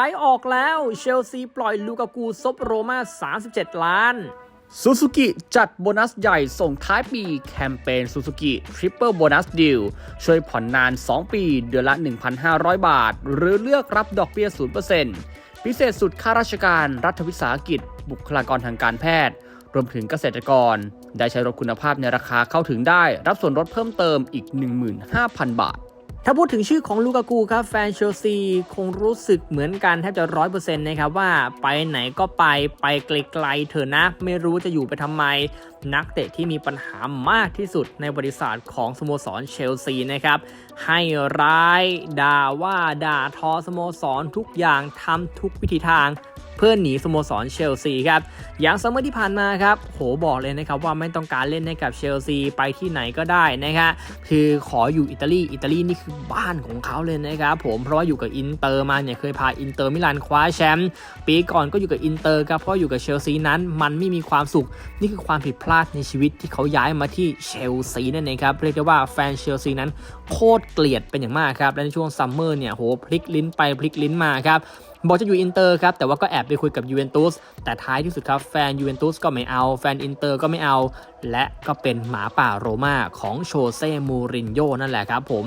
ายออกแล้ว เชลซีปล่อยลูกากูซบโรม่า 37 ล้านซูซูกิจัดโบนัสใหญ่ส่งท้ายปีแคมเปญซูซูกิทริปเปิลโบนัสดิลช่วยผ่อนนาน 2 ปี เดือนละ 1,500 บาท หรือเลือกรับดอกเบี้ย 0%พิเศษสุดข้าราชการรัฐวิสาหกิจ บุคลากรทางการแพทย์ รวมถึงเกษตรกร ได้ใช้รถคุณภาพในราคาเข้าถึงได้ รับส่วนลดเพิ่มเติมอีก 15,000 บาท ถ้าพูดถึงชื่อของลูกากูครับแฟนเชลซีคงรู้สึกเหมือนกันแทบจะร้อยเปอร์เซ็นต์นะครับว่าไปไหนก็ไปไปไกลๆเถอะนะ ไม่รู้จะอยู่ไปทำไม นักเตะที่มีปัญหามากที่สุดในบริษัทของสโมสรเชลซีนะครับให้ร้ายด่าว่าด่าทอสโมสรทุกอย่างทำทุกวิธีทาง เพื่อหนีสโมสรเชลซีครับ อย่างซัมเมอร์ที่ผ่านมาครับ โหบอกเลยนะครับว่าไม่ต้องการเล่นให้กับเชลซีไปที่ไหนก็ได้นะครับคือขออยู่อิตาลี อิตาลีนี่คือบ้านของเขาเลยนะครับผมเพราะว่าอยู่กับอินเตอร์มาเนี่ยเคยพาอินเตอร์มิลานคว้าแชมป์ปีก่อนก็อยู่กับอินเตอร์ครับเพราะอยู่กับเชลซีนั้นมันไม่มีความสุข นี่คือความผิดพลาดในชีวิตที่เขาย้ายมาที่เชลซีนั่นเองครับเรียกได้ว่าแฟนเชลซีนั้นโคตรเกลียดเป็นอย่างมากครับและในช่วงซัมเมอร์เนี่ยโหพลิกลิ้นไปพลิกลิ้นมาครับบอกจะอยู่อินเตอร์ครับ แต่ว่าก็แอบไปคุยกับยูเวนตุสแต่ท้ายที่สุดครับแฟนยูเวนตุสก็ไม่เอา แฟนอินเตอร์ก็ไม่เอา และก็เป็นหมาป่าโรม่าของโชเซ่มูรินโญ่นั่นแหละครับผม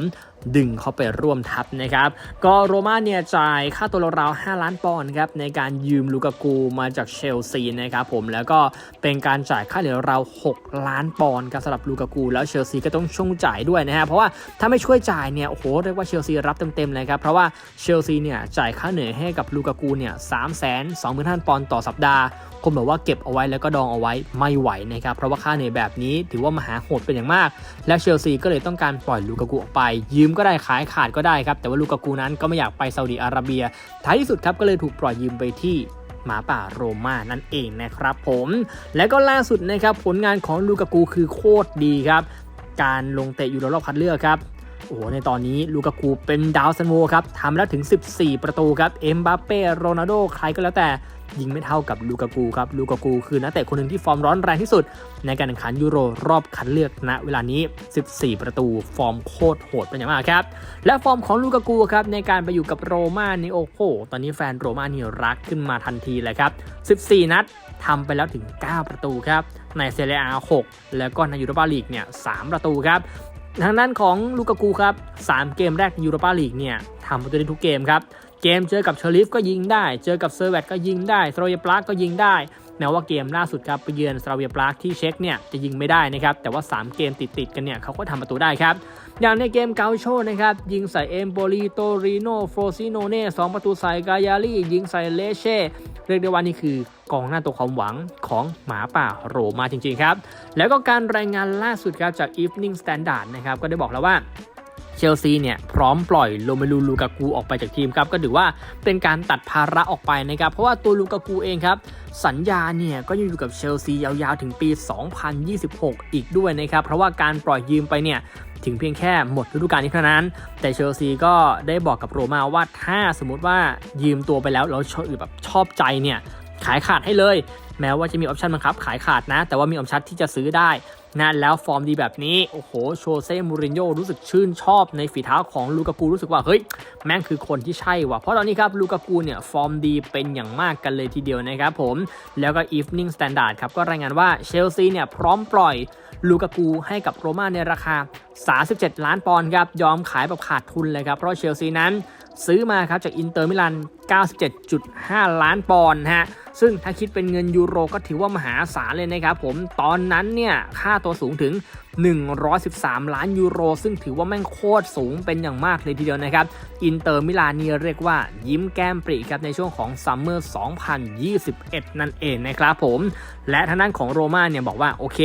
ดึงเข้าไปร่วมทัพนะครับ ก็โรม่าเนี่ยจ่ายค่าตัวราวๆ5ล้านปอนด์ครับในการยืมลูกากูมาจากเชลซีนะครับผมแล้วก็เป็นการจ่ายค่าเหลือราว6ล้านปอนด์ครับสำหรับลูกากู แล้วเชลซีก็ต้องช่วงจ่ายด้วยนะฮะเพราะว่าถ้าไม่ช่วยจ่ายเนี่ยโอ้โหเรียกว่าเชลซีรับเต็มๆเลยครับเพราะว่าเชลซีเนี่ยจ่ายค่าเหนื่อยให้กับลูกากูเนี่ยสามแสนสองหมื่นห้าปอนด์ต่อสัปดาห์ คนบอกว่าเก็บเอาไว้แล้วก็ดองเอาไว้ไม่ไหวนะครับ เพราะว่าค่าเหนื่อยแบบนี้ถือว่ามหาโหดเป็นอย่างมาก และเชลซีก็เลยต้องการปล่อยลูกากูออกไป ยืมก็ได้ขายขาดก็ได้ครับ แต่ว่าลูกากูนั้นก็ไม่อยากไปซาอุดิอาระเบีย ท้ายที่สุดครับก็เลยถูกปล่อยยืมไปที่หมาป่าโรม่านั่นเองนะครับผม และก็ล่าสุดนะครับผลงานของลูกากูคือโคตรดีครับ การลงเตะอยู่รอบคัดเลือกครับ โอ้โหในตอนนี้ลูกากูเป็นดาวซันโวครับทำแล้วถึง 14 ประตูครับเอ็มบัปเป้โรนัลโดใครก็แล้วแต่ยิงไม่เท่ากับลูกากูครับลูกากูคือนักเตะคนหนึ่งที่ฟอร์มร้อนแรงที่สุด ในการแข่งขันยูโรรอบคัดเลือกณเวลานี้ 14 ประตู ฟอร์มโคตรโหดเป็นอย่างมากครับและฟอร์มของลูกากูครับในการไปอยู่กับโรม่านี่โอ้โหตอนนี้แฟนโรม่านี่รักขึ้นมาทันทีเลยครับ 14 นัดทำไปแล้วถึง 9 ประตูครับในเซเรียอา6แล้วก็ในยูโรปาลีกเนี่ย3ประตูครับ ทางด้านของลูกากูครับ 3 เกมแรกในยูโรปาลีกเนี่ยทำประตูได้ทุกเกมครับ เกมเจอกับเชอริฟก็ยิงได้ เจอกับเซอร์เวตก็ยิงได้โรยปลากก็ยิงได้ แม้ว่าเกมล่าสุดครับไปเยือนสราเวียปลากที่เช็กเนี่ยจะยิงไม่ได้นะครับแต่ว่า 3 เกมติดๆกันเนี่ยเขาก็ทำประตูได้ครับอย่างในเกมเกาโชนะครับยิงใส่เอมโบลีโตริโนโฟซิโนเน่สองประตูใส่กายาลียิงใส่เลเช่เรียกได้ว่านี่คือกองหน้าตัวความหวังของหมาป่าโรมาจริงๆครับ แล้วก็การรายงานล่าสุดครับจาก Evening Standard นะครับก็ได้บอกแล้วว่าเชลซีเนี่ยพร้อมปล่อยโลเมลูลูกากูออกไปจากทีมครับก็ถือว่าเป็นการตัดภาระออกไปนะครับเพราะว่าตัวลูกากูเองครับ สัญญาเนี่ยก็ยังอยู่กับเชลซียาวๆถึงปี 2026 อีกด้วยนะครับ เพราะว่าการปล่อยยืมไปเนี่ยถึงเพียงแค่หมดฤดูกาลนี้เท่านั้น แต่เชลซีก็ได้บอกกับโรมาว่าถ้าสมมติว่ายืมตัวไปแล้วแล้วชอบแบบชอบใจเนี่ยขายขาดให้เลย แม้ว่าจะมีออปชันบังคับขายขาดนะ แต่ว่ามีออปชันที่จะซื้อได้นะแล้วฟอร์มดีแบบนี้ โอ้โห โชเซ่มูรินโญ่รู้สึกชื่นชอบในฝีเท้าของลูกากูรู้สึกว่า เฮ้ย แม่งคือคนที่ใช่ว่ะ เพราะตอนนี้ครับ ลูกากูเนี่ย ฟอร์มดีเป็นอย่างมากกันเลยทีเดียวนะครับผม แล้วก็ Evening Standard ครับ ก็รายงานว่าเชลซีเนี่ย พร้อมปล่อยลูกากูให้กับโรม่าในราคา 37 ล้านปอนด์ครับยอมขายแบบขาดทุนเลยครับเพราะเชลซีนั้น ซื้อมาครับจากอินเตอร์มิลาน 97.5 ล้านปอนด์ฮะซึ่งถ้าคิดเป็นเงินยูโรก็ถือว่ามหาศาลเลยนะครับผมตอนนั้นเนี่ยค่าตัวสูงถึง 113 ล้านยูโร ซึ่งถือว่าแม่งโคตรสูงเป็นอย่างมากเลยทีเดียวนะครับ อินเตอร์มิลานนี่เรียกว่ายิ้มแก้มปรีครับในช่วงของซัมเมอร์ 2021 นั่นเองนะครับผม และทางด้านของโรม่าเนี่ยบอกว่าโอเค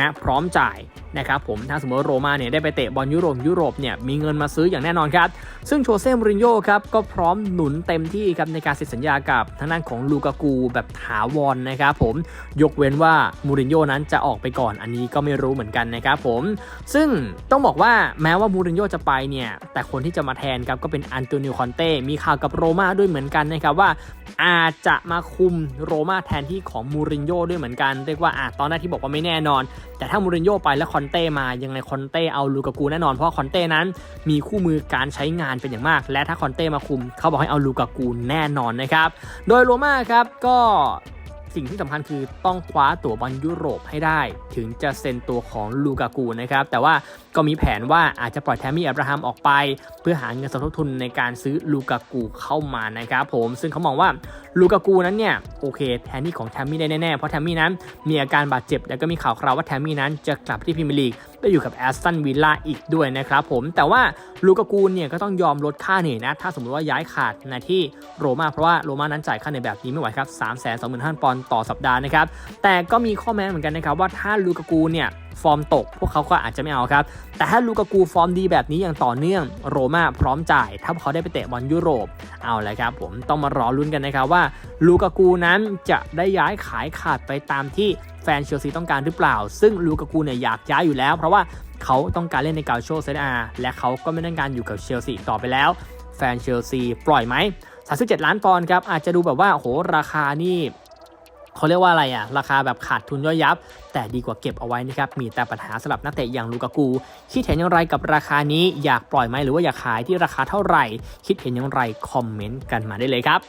นะพร้อมจ่ายนะครับผมถ้าสมมติโรม่าเนี่ยได้ไปเตะบอลยุโรปยุโรปเนี่ยมีเงินมาซื้ออย่างแน่นอนครับ ซึ่งโชเซ่มูรินโญ่ครับก็พร้อมหนุนเต็มที่ครับในการเซ็นสัญญากับทางด้านของลูกากูแบบถาวรนะครับผมยกเว้นว่ามูรินโญ่นั้นจะออกไปก่อนอันนี้ก็ไม่รู้เหมือนกันนะครับผม ซึ่งต้องบอกว่าแม้ว่ามูรินโญ่จะไปเนี่ยแต่คนที่จะมาแทนครับก็เป็นอันโตนิโอคอนเต้มีข่าวกับโรม่าด้วยเหมือนกันนะครับว่า อาจจะมาคุมโรม่าแทนที่ของมูรินโญ่ด้วยเหมือนกัน เรียกว่าอะตอนแรกที่บอกว่าไม่แน่นอน แต่ถ้ามูรินโญ่ไปแล้วคอนเต้มายังไงคอนเต้เอาลูกากูแน่นอนเพราะคอนเต้นั้น มีคู่มือการใช้งานเป็นอย่างมาก และถ้าคอนเต้มาคุม เขาบอกให้เอาลูกากูแน่นอนนะครับ โดยโรม่าครับก็ สิ่งที่สำคัญคือต้องคว้าตั๋วบอลยุโรปให้ได้ ถึงจะเซ็นตัวของลูกากูนะครับ แต่ว่าก็มีแผนว่าอาจจะปล่อยแทมมี่อับราฮัมออกไป เพื่อหาเงินสมทบทุนในการซื้อลูกากูเข้ามานะครับผมซึ่งเขามองว่าลูกากูนั้นเนี่ยโอเคแทนที่ของแทมมี่ได้แน่ๆเพราะแทมมี่นั้นมีอาการบาดเจ็บ แล้วก็มีข่าวคราวว่าแทมมี่นั้นจะกลับที่พรีเมียร์ลีก ไปอยู่กับแอสตันวิลล่าอีกด้วยนะครับผมแต่ว่าลูกากูเนี่ยก็ต้องยอมลดค่าเหนื่อยนะ ถ้าสมมติว่าย้ายขาดในที่โรมาเพราะว่าโรมานั้นจ่ายค่าเหนื่อยแบบนี้ไม่ไหวครับ3 2 5 0 0 0ปอนด์ต่อสัปดาห์นะครับแต่ก็มีข้อแม้เหมือนกันนะครับว่าถ้าลูกากูเนี่ย ฟอร์มตก พวกเขาก็อาจจะไม่เอาครับ แต่ถ้าลูกากูฟอร์มดีแบบนี้อย่างต่อเนื่อง โรม่าพร้อมจ่าย ถ้าเขาได้ไปเตะบอลยุโรป เอาเลยครับผมต้องมารอลุ้นกันนะครับว่าลูกากูนั้นจะได้ย้ายขายขาดไปตามที่แฟนเชลซีต้องการหรือเปล่า ซึ่งลูกากูเนี่ยอยากย้ายอยู่แล้ว เพราะว่าเขาต้องการเล่นในกาโชเซนอาและเขาก็ไม่ต้องการอยู่กับเชลซีต่อไปแล้ว แฟนเชลซีปล่อยไหม37 ล้านปอนด์ครับอาจจะดูแบบว่าโหราคานี่ เขาเรียกว่าอะไรอะราคาแบบขาดทุนย่อยยับ แต่ดีกว่าเก็บเอาไว้นะครับ มีแต่ปัญหาสำหรับนักเตะอย่างลูกากู คิดเห็นอย่างไรกับราคานี้ อยากปล่อยไหมหรือว่าอยากขายที่ราคาเท่าไหร่ คิดเห็นอย่างไรคอมเมนต์กันมาได้เลยครับ